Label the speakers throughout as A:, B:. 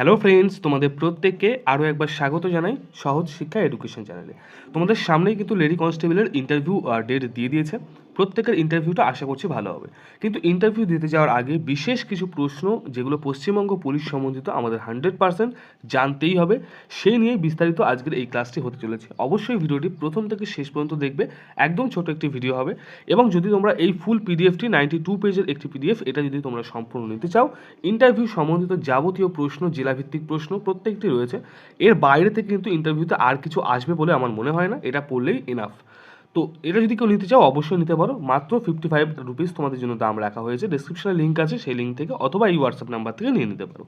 A: Hello friends তোমাদের প্রত্যেককে আরও একবার স্বাগত জানাই সহজ শিক্ষা এডুকেশন চ্যানেলে তোমাদের সামনেই কিন্তু লেডি কনস্টেবলের ইন্টারভিউ ডেট দিয়ে দিয়েছে। প্রত্যেকের ইন্টারভিউটা আশা করছি ভালো হবে। কিন্তু ইন্টারভিউ দিতে যাওয়ার আগে বিশেষ কিছু প্রশ্ন যেগুলো পশ্চিমবঙ্গ পুলিশ সম্বন্ধিত আমাদের হান্ড্রেড পার্সেন্ট জানতেই হবে, সেই নিয়ে বিস্তারিত আজকের এই ক্লাসটি হতে চলেছে। অবশ্যই ভিডিওটি প্রথম থেকে শেষ পর্যন্ত দেখবে, একদম ছোট একটি ভিডিও হবে। এবং যদি তোমরা এই ফুল পিডিএফটি নাইনটি টু পেজের একটি পিডিএফ এটা যদি তোমরা সম্পূর্ণ নিতে চাও ইন্টারভিউ সম্বন্ধিত যাবতীয় প্রশ্ন, জেলাভিত্তিক প্রশ্ন প্রত্যেকটি রয়েছে। এর বাইরে থেকে কিন্তু ইন্টারভিউতে আর কিছু আসবে বলে আমার মনে হয় না, এটা পড়লেই এনাফ তো এটা যদি কেউ নিতে চাও, অবশ্যই নিতে পারো। মাত্র ফিফটি ফাইভ রুপিস তোমাদের জন্য দাম রাখা হয়েছে। ডিসক্রিপশনে লিঙ্ক আছে, সেই লিঙ্ক থেকে অথবা এই হোয়াটসঅ্যাপ নাম্বার থেকে নিয়ে নিতে পারো।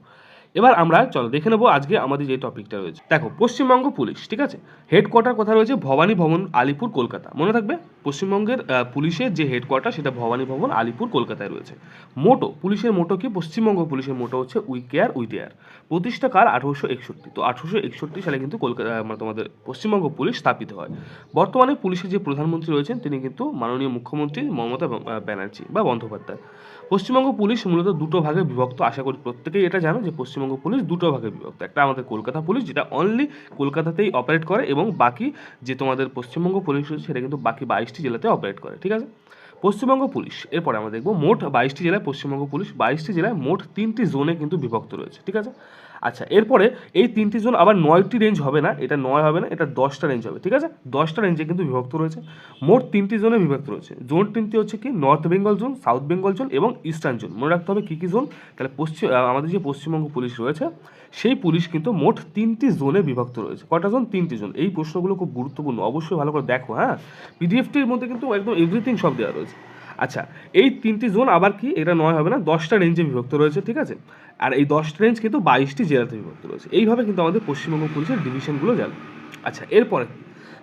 A: এবার আমরা, চলো দেখে নেব আজকে আমাদের যে টপিকটা রয়েছে। দেখো, পশ্চিমবঙ্গ পুলিশ, ঠিক আছে? হেডকোয়ার্টার কথা রয়েছে ভবানী ভবন, আলিপুর, কলকাতা। মনে থাকবে? পশ্চিমবঙ্গের পুলিশের যে হেডকোয়ার্টার সেটা ভবানী ভবন, আলিপুর, কলকাতায় রয়েছে। মোটো, পুলিশের মোটো কি? পশ্চিমবঙ্গ পুলিশের মোটো হচ্ছে উই কেয়ার, উই ডেয়ার। আঠারোশো একষট্টি। তো আঠারোশো একষট্টি সালে কিন্তু কলকাতা মানে তোমাদের পশ্চিমবঙ্গ পুলিশ স্থাপিত হয়। বর্তমানে পুলিশের যে প্রধানমন্ত্রী রয়েছেন, তিনি কিন্তু মাননীয় মুখ্যমন্ত্রী মমতা ব্যানার্জি বা বন্দ্যোপাধ্যায়। পশ্চিমবঙ্গ পুলিশ মূলত দুটো ভাগে বিভক্ত। আশা করি প্রত্যেকেই এটা জানো যে পশ্চিমবঙ্গ পুলিশ দুটো ভাগে বিভক্ত। একটা আমাদের কলকাতা পুলিশ, যেটা অনলি কলকাতাতেই অপারেট করে এবং বাকি যে তোমাদের পশ্চিমবঙ্গ পুলিশ রয়েছে, সেটা কিন্তু বাকি বাইশটি জেলাতে অপারেট করে, ঠিক আছে? পশ্চিমবঙ্গ পুলিশ, এরপরে আমরা দেখব মোট বাইশটি জেলায় পশ্চিমবঙ্গ পুলিশ, বাইশটি জেলায় মোট তিনটি জোনে কিন্তু বিভক্ত রয়েছে, ঠিক আছে? আচ্ছা এরপরে এই তিনটি জোন আবার নয়টি রেঞ্জ হবে না, এটা নয় হবে না, এটা দশটা রেঞ্জ হবে, ঠিক আছে? দশটা রেঞ্জে কিন্তু বিভক্ত রয়েছে। মোট তিনটি জোনে বিভক্ত রয়েছে। জোন তিনটি হচ্ছে কি? North Bengal zone south Bengal zone এবং ইস্টার্ন জোন। মনে রাখতে হবে কী কী জোন? তাহলে পশ্চিম আমাদের যে পশ্চিমবঙ্গ পুলিশ রয়েছে, সেই পুলিশ কিন্তু মোট তিনটি জোনে বিভক্ত রয়েছে। কটা জোন? তিনটি জোন। এই প্রশ্নগুলো খুব গুরুত্বপূর্ণ। অবশ্যই ভালো করে দেখো হ্যাঁ? পিডিএফটির মধ্যে কিন্তু একদম এভরিথিং সব দেওয়া রয়েছে। আচ্ছা এই তিনটি জোন আবার কি? এটা নয় হবে না, দশটা রেঞ্জে বিভক্ত রয়েছে, ঠিক আছে? আর এই দশটা রেঞ্জ কিন্তু বাইশটি জেলাতে বিভক্ত রয়েছে। এইভাবে কিন্তু আমাদের পশ্চিমবঙ্গ পুলিশের ডিভিশনগুলো যাবে। আচ্ছা এরপরে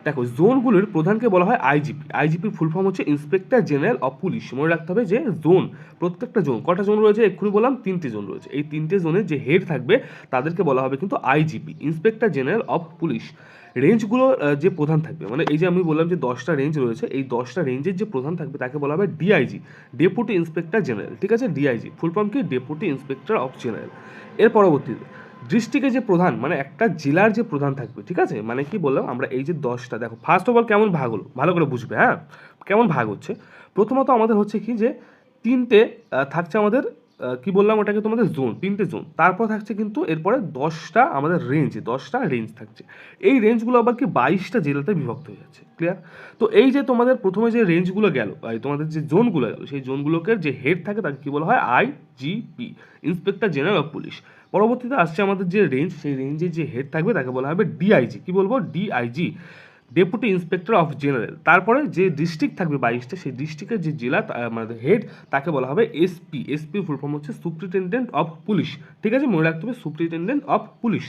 A: দেখো, জোনগুলোর প্রধানকে বলা হয় আইজিপি আইজিপির ফুল ফর্ম হচ্ছে ইন্সপেক্টর জেনারেল অফ পুলিশ মনে রাখতে হবে যে, জোন, প্রত্যেকটা জোন, কটা জোন রয়েছে? এক্ষুনি বললাম তিনটে জোন রয়েছে। এই তিনটে জোনের যে হেড থাকবে, তাদেরকে বলা হবে কিন্তু IGP inspector general of police রেঞ্জগুলো যে প্রধান থাকবে মানে এই যে আমি বললাম যে দশটা রেঞ্জ রয়েছে, এই দশটা রেঞ্জের যে প্রধান থাকবে তাকে বলা হবে ডিআইজি ডেপুটি ইন্সপেক্টর জেনারেল ঠিক আছে? ডিআইজি ফুল ফর্ম কি? ডেপুটি ইন্সপেক্টর অফ জেনারেল এর পরবর্তীতে ডিস্ট্রিক্টের যে প্রধান মানে একটা জেলার যে প্রধান থাকবে, ঠিক আছে? মানে কি বললাম? আমরা এই যে দশটা, দেখো ফার্স্ট অফ অল কেমন ভাগ হলো? ভালো করে বুঝবে হ্যাঁ? কেমন ভাগ হচ্ছে? প্রথমত আমাদের হচ্ছে কি যে তিনটে থাকছে আমাদের কি বললাম, ওটাকে তোমাদের জোন তিনটে জোন তারপর থাকছে কিন্তু এরপরে দশটা আমাদের রেঞ্জ দশটা রেঞ্জ থাকছে। এই রেঞ্জগুলো আবার কি বাইশটা জেলাতে বিভক্ত হয়ে যাচ্ছে ক্লিয়ার তো এই যে তোমাদের প্রথমে যে রেঞ্জগুলো গেল তোমাদের যে জোনগুলো গেল সেই জোনগুলোকে যে হেড থাকে তাকে কী বলা হয়? IGP inspector general of police পরবর্তীতে আসছে আমাদের যে রেঞ্জ সেই রেঞ্জের যে হেড থাকবে তাকে বলা হবে ডিআইজি কি বলব? DIG deputy inspector of general তারপরে যে ডিস্ট্রিক্ট থাকবে বাইশটা সেই ডিস্ট্রিক্টের যে জেলা মানে হেড তাকে বলা হবে এসপি এসপি ফুল ফর্ম হচ্ছে সুপ্রিটেন্ডেন্ট অফ পুলিশ ঠিক আছে? মনে রাখতে হবে সুপ্রিটেন্ডেন্ট অফ পুলিশ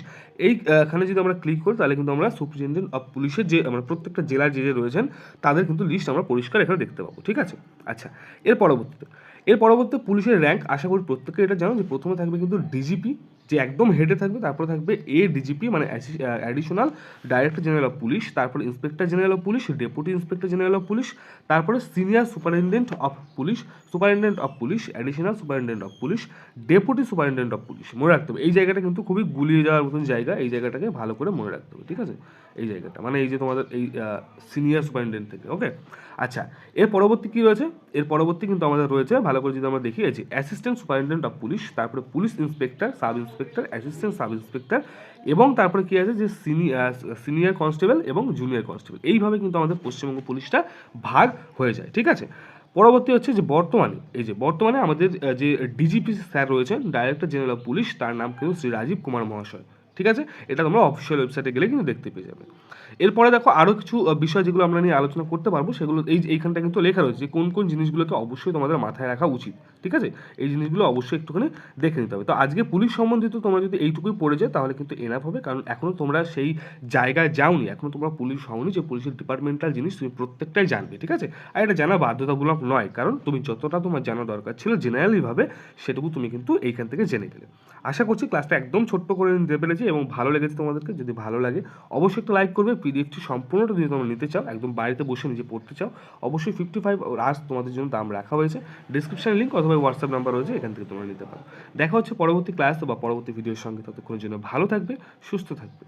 A: এই আহ, এখানে যদি আমরা ক্লিক করি তাহলে কিন্তু আমরা সুপ্রিটেন্ডেন্ট অফ পুলিশের যে আমরা প্রত্যেকটা জেলার যে যে রয়েছেন তাদের কিন্তু লিস্ট আমরা পরিষ্কার এখানে দেখতে পাবো। ঠিক আছে? আচ্ছা এর পরবর্তীতে এর পরবর্তীতে পুলিশের র্যাঙ্ক আশা করি প্রত্যেকে এটা জানো যে প্রথমে থাকবে কিন্তু ডিজিপি যে একদম হেডে থাকবে, তারপরে থাকবে এ ডিজিপি মানে additional director general of police তারপরে inspector general of police deputy inspector general of police তারপরে senior superintendent of police superintendent of police additional superintendent of police deputy superintendent of police মনে রাখতে হবে। এই জায়গাটা কিন্তু খুবই গুলিয়ে যাওয়ার মতন জায়গা, এই জায়গাটাকে ভালো করে মনে রাখতে হবে, ঠিক আছে? এই জায়গাটা মানে এই যে তোমাদের এই সিনিয়র সুপারিনটেন্ডেন্ট থেকে ওকে আচ্ছা এর পরবর্তী কী রয়েছে? এর পরবর্তী কিন্তু আমাদের রয়েছে, ভালো করে যদি আমরা দেখি অ্যাসিস্ট্যান্ট সুপারিনটেন্ডেন্ট অফ পুলিশ তারপরে police inspector sub inspector assistant sub inspector এবং তারপরে কী আছে যে সিনিয়র কনস্টেবল এবং জুনিয়র কনস্টেবল এইভাবে কিন্তু আমাদের পশ্চিমবঙ্গ পুলিশটা ভাগ হয়ে যায়, ঠিক আছে? পরবর্তী হচ্ছে যে বর্তমানে, এই যে বর্তমানে আমাদের যে ডিজিপি স্যার রয়েছেন ডাইরেক্টর জেনারেল অফ পুলিশ তার নাম কিন্তু শ্রী রাজীব কুমার মহাশয়। ঠিক আছে? এটা তোমরা অফিসিয়াল ওয়েবসাইটে গেলে কিন্তু দেখতে পেয়ে যাবে। এরপরে দেখো আরও কিছু বিষয় যেগুলো আমরা নিয়ে আলোচনা করতে পারব, সেগুলো এই এইখানটা কিন্তু লেখা রয়েছে কোন কোন জিনিসগুলোকে অবশ্যই তোমাদের মাথায় রাখা উচিত, ঠিক আছে? এই জিনিসগুলো অবশ্যই একটুখানি দেখে নিতে হবে। তো আজকে পুলিশ সম্বন্ধিত তোমরা যদি এইটুকুই পড়ে যায় তাহলে কিন্তু এনাফ হবে, কারণ এখনও তোমরা সেই জায়গায় যাওনি এখনও তোমরা পুলিশ হওনি যে পুলিশের ডিপার্টমেন্টাল জিনিস তুমি প্রত্যেকটাই জানবে, ঠিক আছে? আর এটা জানা বাধ্যতামূলক নয়, কারণ তুমি যতটা তোমার জানা দরকার ছিল জেনারেলিভাবে সেটুকু তুমি কিন্তু এইখান থেকে জেনে গেলে। আশা করছি ক্লাসটা একদম ছোট্ট করে নিতে পেরেছি এবং ভালো লেগেছে তোমাদেরকে, যদি ভালো লাগে, অবশ্যই একটা লাইক করবে। পিডিএফটি সম্পূর্ণটা যদি তোমরা নিতে চাও, একদম বাড়িতে বসে নিজে পড়তে চাও, অবশ্যই ফিফটি ফাইভ আর্স তোমাদের জন্য দাম রাখা হয়েছে। ডিসক্রিপশন লিঙ্ক অথবা হোয়াটসঅ্যাপ নাম্বার রয়েছে, এখান থেকে তোমরা নিতে পারো। দেখা হচ্ছে পরবর্তী ক্লাস বা পরবর্তী ভিডিওর সঙ্গে। ততক্ষণের জন্য ভালো থাকবে, সুস্থ থাকবে।